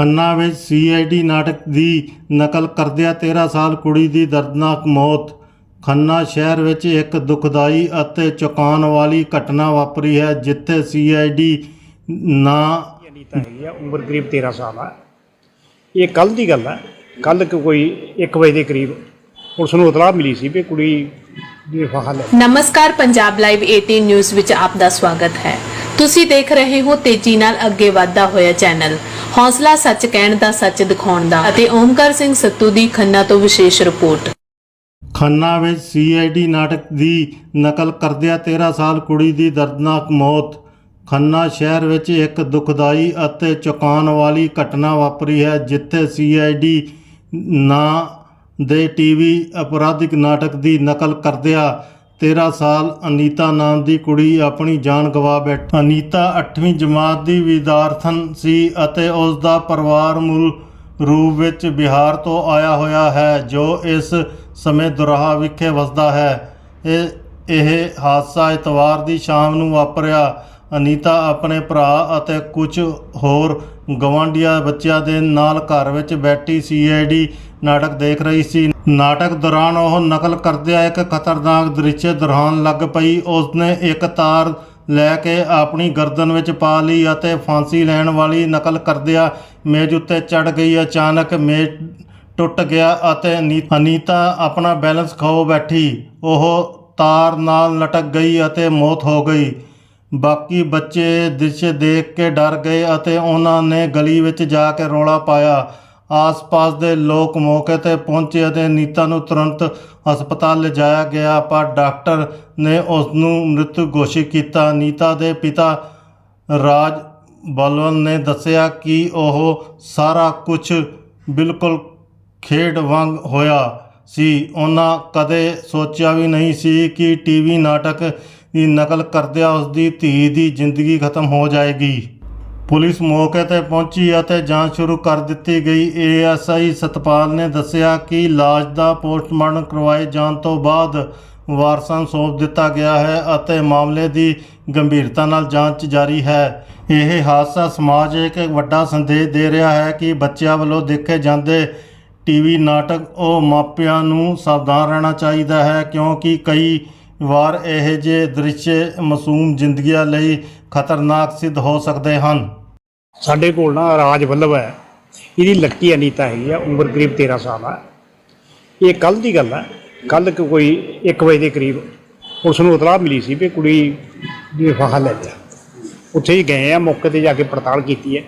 ਖੰਨਾ ਵਿੱਚ ਸੀਆਈਡੀ ਨਾਟਕ ਦੀ ਨਕਲ ਕਰਦਿਆਂ 13 ਸਾਲ ਕੁੜੀ ਦੀ ਦਰਦਨਾਕ ਮੌਤ। ਖੰਨਾ ਸ਼ਹਿਰ ਵਿੱਚ ਇੱਕ ਦੁਖਦਾਈ ਅਤੇ ਚੁਕਾਉਣ ਵਾਲੀ ਘਟਨਾ ਵਾਪਰੀ ਹੈ ਜਿੱਥੇ ਸੀਆਈਡੀ ਨਾਂ ਅਨੀਤਾ ਹੈਗੀ ਆ ਉਮਰ ਕਰੀਬ 13 ਸਾਲ ਆ। ਇਹ ਕੱਲ ਦੀ ਗੱਲ ਆ। ਕੱਲ ਕੋਈ 1 ਵਜੇ ਦੇ ਕਰੀਬ ਪੁਲਿਸ ਨੂੰ ਇਤਲਾਹ ਮਿਲੀ ਸੀ ਵੀ ਕੁੜੀ ਦੀ ਫਾਹਾ ਲੈ ਨਮਸਕਾਰ ਪੰਜਾਬ ਲਾਈਵ 18 ਨਿਊਜ਼ ਵਿੱਚ ਆਪ ਦਾ ਸਵਾਗਤ ਹੈ। ਤੁਸੀਂ ਦੇਖ ਰਹੇ ਹੋ ਤੇਜ਼ੀ ਨਾਲ ਅੱਗੇ ਵਧਦਾ ਹੋਇਆ ਚੈਨਲ। ਹੌਸਲਾ ਸੱਚ ਕਹਿਣ ਦਾ, ਸੱਚ ਦਿਖਾਉਣ ਦਾ ਅਤੇ ਓਮਕਾਰ ਸਿੰਘ ਸੱਤੂ ਦੀ ਖੰਨਾ ਤੋਂ ਵਿਸ਼ੇਸ਼ ਰਿਪੋਰਟ। ਖੰਨਾ ਵਿੱਚ ਸੀਆਈਡੀ ਨਾਟਕ ਦੀ ਨਕਲ ਕਰਦਿਆਂ 13 ਸਾਲ ਕੁੜੀ ਦੀ ਦਰਦਨਾਕ ਮੌਤ। ਖੰਨਾ ਸ਼ਹਿਰ ਵਿੱਚ ਇੱਕ ਦੁਖਦਾਈ ਅਤੇ ਚੁਕਾਉਣ ਵਾਲੀ ਘਟਨਾ ਵਾਪਰੀ ਹੈ, ਜਿੱਥੇ ਸੀਆਈਡੀ ਨਾਂ ਦੇ ਟੀਵੀ ਅਪਰਾਧਿਕ ਨਾਟਕ ਦੀ ਨਕਲ ਕਰਦਿਆਂ 13 ਸਾਲ ਅਨੀਤਾ ਨਾਮ ਦੀ ਕੁੜੀ ਆਪਣੀ ਜਾਨ ਗਵਾ ਬੈਠੀ। ਅਨੀਤਾ 8ਵੀਂ ਜਮਾਤ ਦੀ ਵਿਦਿਆਰਥਣ ਸੀ ਅਤੇ ਉਸ ਦਾ ਪਰਿਵਾਰ ਮੂਲ ਰੂਪ ਵਿੱਚ ਬਿਹਾਰ ਤੋਂ ਆਇਆ ਹੋਇਆ ਹੈ, ਜੋ ਇਸ ਸਮੇਂ ਦੁਰਾਹਾ ਵਿਖੇ ਵਸਦਾ ਹੈ। ਇਹ ਇਹ ਹਾਦਸਾ ਇਤਵਾਰ ਦੀ ਸ਼ਾਮ ਨੂੰ ਵਾਪਰਿਆ ਅਨੀਤਾ ਆਪਣੇ ਭਰਾ ਅਤੇ ਕੁਝ ਹੋਰ ਗਵਾਂਢੀਆਂ ਬੱਚਿਆਂ ਦੇ ਨਾਲ ਘਰ ਵਿੱਚ ਬੈਠੀ ਸੀਆਈਡੀ ਨਾਟਕ ਦੇਖ ਰਹੀ ਸੀ। ਨਾਟਕ ਦੌਰਾਨ ਉਹ ਨਕਲ ਕਰਦਿਆਂ ਇੱਕ ਖਤਰਨਾਕ ਦ੍ਰਿਸ਼ ਦੌਰਾਨ ਲੱਗ ਪਈ। ਉਸਨੇ ਇੱਕ ਤਾਰ ਲੈ ਕੇ ਆਪਣੀ ਗਰਦਨ ਵਿੱਚ ਪਾ ਲਈ ਅਤੇ ਫਾਂਸੀ ਲੈਣ ਵਾਲੀ ਨਕਲ ਕਰਦਿਆਂ ਮੇਜ਼ ਉੱਤੇ ਚੜ ਗਈ। ਅਚਾਨਕ ਮੇਜ਼ ਟੁੱਟ ਗਿਆ ਅਤੇ ਅਨੀ- ਅਨੀਤਾ ਆਪਣਾ ਬੈਲੈਂਸ ਖੋ ਬੈਠੀ। ਉਹ ਤਾਰ ਨਾਲ ਲਟਕ ਗਈ ਅਤੇ ਮੌਤ ਹੋ ਗਈ। ਬਾਕੀ ਬੱਚੇ ਦ੍ਰਿਸ਼ ਦੇਖ ਕੇ ਡਰ ਗਏ ਅਤੇ ਉਹਨਾਂ ਨੇ ਗਲੀ ਵਿੱਚ ਜਾ ਕੇ ਰੌਲਾ ਪਾਇਆ। ਆਸ-ਪਾਸ ਦੇ ਲੋਕ ਮੌਕੇ ਤੇ ਪਹੁੰਚੇ ਅਤੇ ਨੀਤਾ ਨੂੰ ਤੁਰੰਤ ਹਸਪਤਾਲ ਲਿਜਾਇਆ ਗਿਆ, ਪਰ ਡਾਕਟਰ ਨੇ ਉਸ ਨੂੰ ਮ੍ਰਿਤ ਘੋਸ਼ਿਤ ਕੀਤਾ। ਨੀਤਾ ਦੇ ਪਿਤਾ ਰਾਜ ਬਲਵਨ ਨੇ ਦੱਸਿਆ ਕਿ ਉਹ ਸਾਰਾ ਕੁਝ ਬਿਲਕੁਲ ਖੇਡ ਵਾਂਗ ਹੋਇਆ ਸੀ। ਉਹਨਾਂ ਕਦੇ ਸੋਚਿਆ ਵੀ ਨਹੀਂ ਸੀ ਕਿ ਟੀਵੀ ਨਾਟਕ ਦੀ ਨਕਲ ਕਰਦਿਆਂ ਉਸ ਦੀ ਧੀ ਦੀ ਜ਼ਿੰਦਗੀ ਖਤਮ ਹੋ ਜਾਏਗੀ। ਪੁਲਿਸ ਮੌਕੇ ਤੇ ਪਹੁੰਚੀ ਅਤੇ ਜਾਂਚ ਸ਼ੁਰੂ ਕਰ ਦਿੱਤੀ ਗਈ। ਏਐਸਆਈ ਸਤਪਾਲ ਨੇ ਦੱਸਿਆ ਕਿ ਲਾਸ਼ ਦਾ ਪੋਸਟਮਾਰਟਮ ਕਰਵਾਏ ਜਾਣ ਤੋਂ ਬਾਅਦ ਵਾਰਸਾਂ ਨੂੰ ਸੌਂਪ ਦਿੱਤਾ ਗਿਆ ਹੈ ਅਤੇ ਮਾਮਲੇ ਦੀ ਗੰਭੀਰਤਾ ਨਾਲ ਜਾਂਚ ਜਾਰੀ ਹੈ। ਇਹ ਹਾਦਸਾ ਸਮਾਜ ਇੱਕ ਵੱਡਾ ਸੰਦੇਸ਼ ਦੇ ਰਿਹਾ ਹੈ ਕਿ ਬੱਚਿਆਂ ਵੱਲੋਂ ਦੇਖੇ ਜਾਂਦੇ ਟੀਵੀ ਨਾਟਕ ਉਹ ਮਾਪਿਆਂ ਨੂੰ ਸਾਵਧਾਨ ਰਹਿਣਾ ਚਾਹੀਦਾ ਹੈ ਕਿਉਂਕਿ ਕਈ ਵਾਰ ਇਹ ਜਿਹੇ ਦ੍ਰਿਸ਼ ਮਾਸੂਮ ਜ਼ਿੰਦਗੀਆਂ ਲਈ ਖਤਰਨਾਕ ਸਿੱਧ ਹੋ ਸਕਦੇ ਹਨ। ਸਾਡੇ ਕੋਲ ਨਾ ਰਾਜ ਵੱਲਭ ਹੈ। ਇਹਦੀ ਲੜਕੀ ਅਨੀਤਾ ਹੈਗੀ ਆ, ਉਮਰ ਕਰੀਬ 13 ਸਾਲ ਆ। ਇਹ ਕੱਲ ਦੀ ਗੱਲ ਆ। ਕੱਲ ਕੋਈ 1 ਵਜੇ ਦੇ ਕਰੀਬ ਪੁਲਿਸ ਨੂੰ ਇਤਲਾਹ ਮਿਲੀ ਸੀ ਵੀ ਕੁੜੀ ਦੀ ਫਾਹਾ ਲੈ ਲਿਆ ਉੱਥੇ ਹੀ ਗਏ ਆ, ਮੌਕੇ ਤੇ ਜਾ ਕੇ ਪੜਤਾਲ ਕੀਤੀ ਹੈ।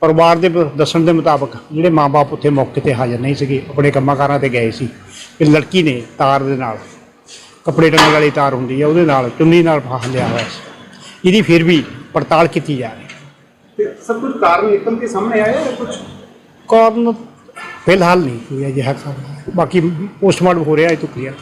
ਪਰਿਵਾਰ ਦੇ ਦੱਸਣ ਦੇ ਮੁਤਾਬਕ ਜਿਹੜੇ ਮਾਪੇ ਉੱਥੇ ਮੌਕੇ ਤੇ ਹਾਜ਼ਰ ਨਹੀਂ ਸੀਗੇ, ਆਪਣੇ ਕੰਮਾਂ ਕਾਰਾਂ ਤੇ ਗਏ ਸੀ। ਇਹ ਲੜਕੀ ਨੇ ਤਾਰ ਦੇ ਨਾਲ ਕੱਪੜੇ ਟੰਗਣ ਵਾਲੀ ਤਾਰ ਹੁੰਦੀ ਹੈ ਉਹਦੇ ਨਾਲ ਚੁੰਨੀ ਨਾਲ ਫਾਹਾ ਲਿਆ ਹੋਇਆ ਸੀ। ਇਹਦੀ ਫਿਰ ਵੀ ਪੜਤਾਲ ਕੀਤੀ ਜਾ ਰਹੀ। ਤੇ ਸਭ ਕੁਝ ਕਾਰਨ ਨਿਕਲ ਕੇ ਸਾਹਮਣੇ ਆਇਆ ਹੈ ਕੁਝ ਕਾਰਨ ਫਿਲਹਾਲ ਨਹੀਂ ਕੋਈ ਅਜਿਹਾ ਕਾਰਨ। ਬਾਕੀ ਪੋਸਟਮਾਰਟਮ ਹੋ ਰਿਹਾ ਹੈ ਇਹ ਤੋਂ ਕਲੀਅਰ